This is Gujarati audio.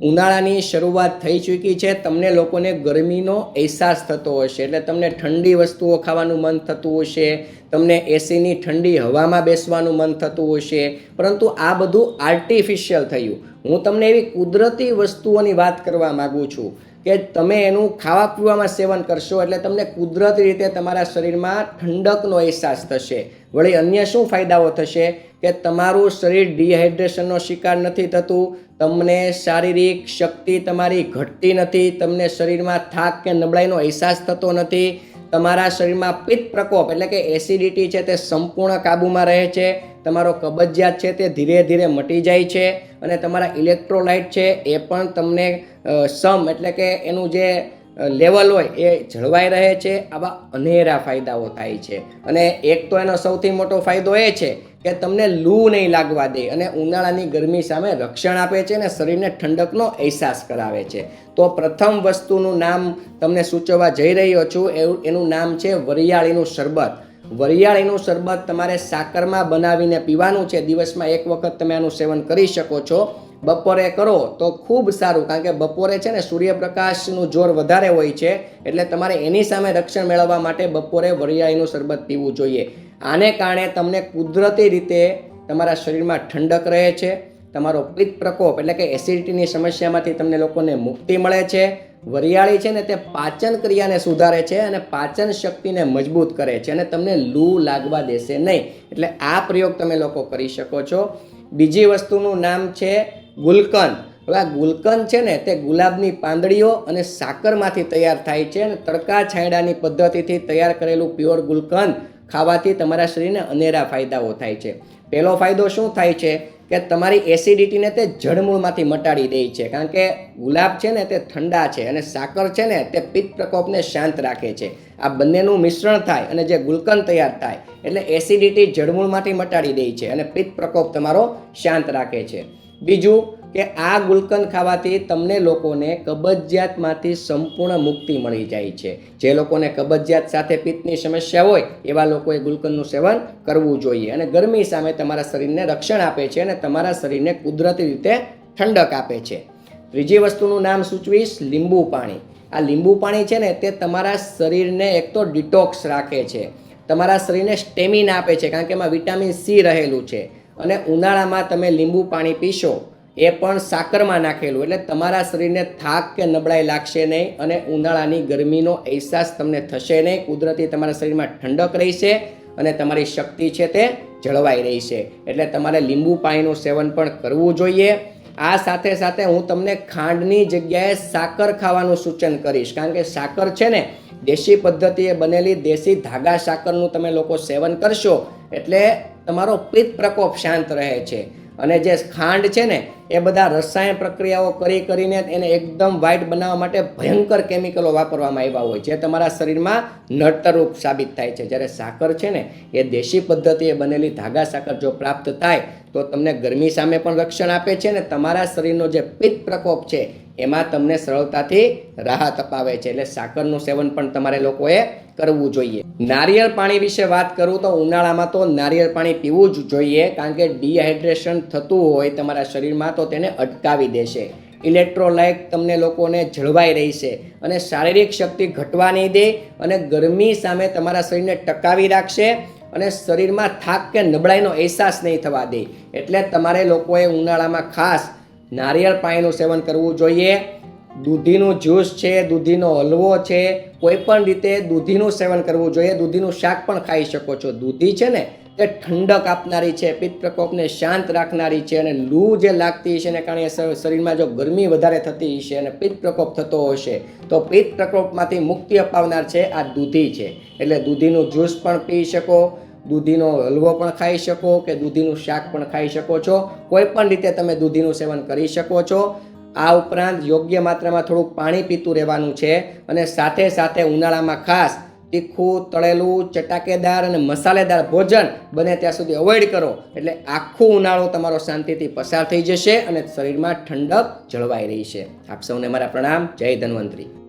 ઉનાળાની શરૂઆત થઈ ચૂકી છે. તમને લોકોને ગરમીનો અહેસાસ થતો હશે, એટલે તમને ઠંડી વસ્તુઓ ખાવાનું મન થતું હશે, તમને એસીની ઠંડી હવામાં બેસવાનું મન થતું હશે, પરંતુ આ બધું આર્ટિફિશિયલ થયું. હું તમને એવી કુદરતી વસ્તુઓની વાત કરવા માગું છું. કે તમે એનું ખાવા પીવામાં સેવન કરશો એટલે તમને કુદરતી રીતે તમારા શરીરમાં ઠંડકનો અહેસાસ થશે. વળી અન્ય શું ફાયદાઓ થશે? કે તમારું શરીર ડિહાઇડ્રેશનનો શિકાર નથી થતું, તમને શારીરિક શક્તિ તમારી ઘટતી નથી, તમને શરીરમાં થાક કે નબળાઈનો અહેસાસ થતો નથી તમારા શરીરમાં પિત્ત પ્રકોપ એટલે કે એસિડિટી છે તે સંપૂર્ણ કાબૂમાં રહે છે. તમારો કબજિયાત છે તે ધીરે ધીરે મટી જાય છે અને તમારા ઇલેક્ટ્રોલાઇટ છે એ પણ તમને સમ એટલે કે એનું જે લેવલ હોય એ જળવાઈ રહે છે. આવા અનેરા ફાયદાઓ થાય છે. અને એક તો એનો સૌથી મોટો ફાયદો એ છે કે તમને લૂ નહીં લાગવા દે અને ઉનાળાની ગરમી સામે રક્ષણ આપે છે અને શરીરને ઠંડકનો અહેસાસ કરાવે છે. તો પ્રથમ વસ્તુનું નામ તમને સૂચવવા જઈ રહ્યો છું, એવું, એનું નામ છે વરિયાળીનું શરબત. વરિયાળીનું શરબત તમારે સાકરમાં બનાવીને પીવાનું છે. દિવસમાં એક વખત તમે આનું સેવન કરી શકો છો. બપોરે કરો તો ખૂબ સારું, કારણ કે બપોરે છે ને સૂર્યપ્રકાશનું જોર વધારે હોય છે, એટલે તમારે એની સામે રક્ષણ મેળવવા માટે બપોરે વરિયાળીનું શરબત પીવું જોઈએ. આને કારણે તમને કુદરતી રીતે તમારા શરીરમાં ઠંડક રહે છે, તમારો પિત્ત પ્રકોપ એટલે કે એસિડિટીની સમસ્યામાંથી તમને લોકોને મુક્તિ મળે છે, વરિયાળી છે ને તે પાચન ક્રિયાને સુધારે છે અને પાચન શક્તિને મજબૂત કરે છે અને તમને લૂ લાગવા દેશે નહીં. એટલે આ પ્રયોગ તમે લોકો કરી શકો છો. બીજી વસ્તુનું નામ છે ગુલકંદ. હવે આ ગુલકંદ છે ને તે ગુલાબની પાંદડીઓ અને સાકરમાંથી તૈયાર થાય છે અને તડકા છાંયડાની પદ્ધતિથી તૈયાર કરેલું પ્યોર ગુલકંદ ખાવાથી તમારા શરીરને અનેરા ફાયદાઓ થાય છે. પહેલો ફાયદો શું થાય છે કે તમારી એસિડિટીને તે જળમૂળમાંથી મટાડી દે છે. કારણ કે ગુલાબ છે ને તે ઠંડા છે અને સાકર છે ને તે પિત્ત પ્રકોપને શાંત રાખે છે. આ બંનેનું મિશ્રણ થાય અને જે ગુલકંદ તૈયાર થાય એટલે એસિડિટી જળમૂળમાંથી મટાડી દે છે અને પિત્ત પ્રકોપ તમારો શાંત રાખે છે. બીજું કે આ ગુલકંદ ખાવાથી તમને લોકોને કબજિયાતમાંથી સંપૂર્ણ મુક્તિ મળી જાય છે. જે લોકોને કબજિયાત સાથે પિત્તની સમસ્યા હોય, એવા લોકોએ ગુલકંદનું સેવન કરવું જોઈએ. અને ગરમી સામે તમારા શરીરને રક્ષણ આપે છે અને તમારા શરીરને કુદરતી રીતે ઠંડક આપે છે. ત્રીજી વસ્તુનું નામ સૂચવીશ, લીંબુ પાણી. આ લીંબુ પાણી છે ને, તે તમારા શરીરને એક તો ડિટોક્સ રાખે છે. તમારા શરીરને સ્ટેમિના આપે છે, કારણ કે એમાં વિટામિન સી રહેલું છે. અને ઉનાળામાં તમે લીંબુ પાણી પીશો, એ પણ સાકરમાં નાખેલું. એટલે તમારા શરીરને થાક કે નબળાઈ લાગશે નહીં અને ઉનાળાની ગરમીનો અહેસાસ તમને થશે નહીં. કુદરતી તમારા શરીરમાં ઠંડક રહેશે અને તમારી શક્તિ છે તે જળવાઈ રહેશે. એટલે તમારે લીંબુ પાણીનું સેવન પણ કરવું જોઈએ. આ સાથે સાથે હું તમને ખાંડની જગ્યાએ સાકર ખાવાનું સૂચન કરીશ. કારણ કે સાકર છે ને, દેશી પદ્ધતિએ બનેલી દેશી ધાગા સાકરનું તમે લોકો સેવન કરશો, એટલે તમારો પિત્ત પ્રકોપ શાંત રહે છે. અને જે ખાંડ છે ને, એ બધા રસાયણ પ્રક્રિયાઓ કરી કરીને એને એકદમ વ્હાઇટ બનાવવા માટે ભયંકર કેમિકલો વાપરવામાં આવ્યા હોય. જે તમારા શરીરમાં નડતરૂપ સાબિત થાય છે. જ્યારે સાકર છે ને, એ દેશી પદ્ધતિએ બનેલી ધાગા સાકર જો પ્રાપ્ત થાય, તો તમને ગરમી સામે પણ રક્ષણ આપે છે ને, તમારા શરીરનો જે પિત્ત પ્રકોપ છે એમાં તમને સરળતાથી રાહત અપાવે છે. એટલે સાકરનું સેવન પણ તમારે લોકોએ કરવું જોઈએ. નારિયેળ પાણી વિશે વાત કરું તો ઉનાળામાં તો નારિયેળ પાણી પીવું જ જોઈએ, કારણ કે ડિહાઇડ્રેશન થતું હોય તમારા શરીરમાં તો તેને અટકાવી દેશે. ઇલેક્ટ્રોલાઇટ તમને લોકોને જળવાઈ રહેશે અને શારીરિક શક્તિ ઘટવા નહીં દે અને ગરમી સામે તમારા શરીરને ટકાવી રાખશે અને શરીરમાં થાક કે નબળાઈનો અહેસાસ નહીં થવા દે. એટલે તમારે લોકોએ ઉનાળામાં ખાસ નારિયેળ પાણીનું સેવન કરવું જોઈએ. દૂધીનું જ્યુસ છે, દૂધીનો હલવો છે કોઈ પણ રીતે દૂધીનું સેવન કરવું જોઈએ. દૂધીનું શાક પણ ખાઈ શકો છો. દૂધી છે ને તે ઠંડક આપનારી છે, પિત્ત પ્રકોપને શાંત રાખનારી છે અને લૂ જે લાગતી હશે એને કારણે શરીરમાં જો ગરમી વધારે થતી હશે અને પિત્ત પ્રકોપ થતો હશે, તો પિત્ત પ્રકોપમાંથી મુક્તિ અપાવનાર છે આ દૂધી છે. એટલે દૂધીનું જ્યુસ પણ પી શકો. દૂધીનો હલવો પણ ખાઈ શકો કે દૂધીનું શાક પણ ખાઈ શકો છો. કોઈ પણ રીતે તમે દૂધીનું સેવન કરી શકો છો. આ ઉપરાંત યોગ્ય માત્રામાં થોડુંક પાણી પીતું રહેવાનું છે અને સાથે સાથે ઉનાળામાં ખાસ તીખું, તળેલું, ચટાકેદાર અને મસાલેદાર ભોજન બને ત્યાં સુધી અવોઇડ કરો. એટલે આખું ઉનાળો તમારો શાંતિથી પસાર થઈ જશે અને શરીરમાં ઠંડક જળવાઈ રહી છે. આપ સૌને મારા પ્રણામ. જય ધન્વંતરી.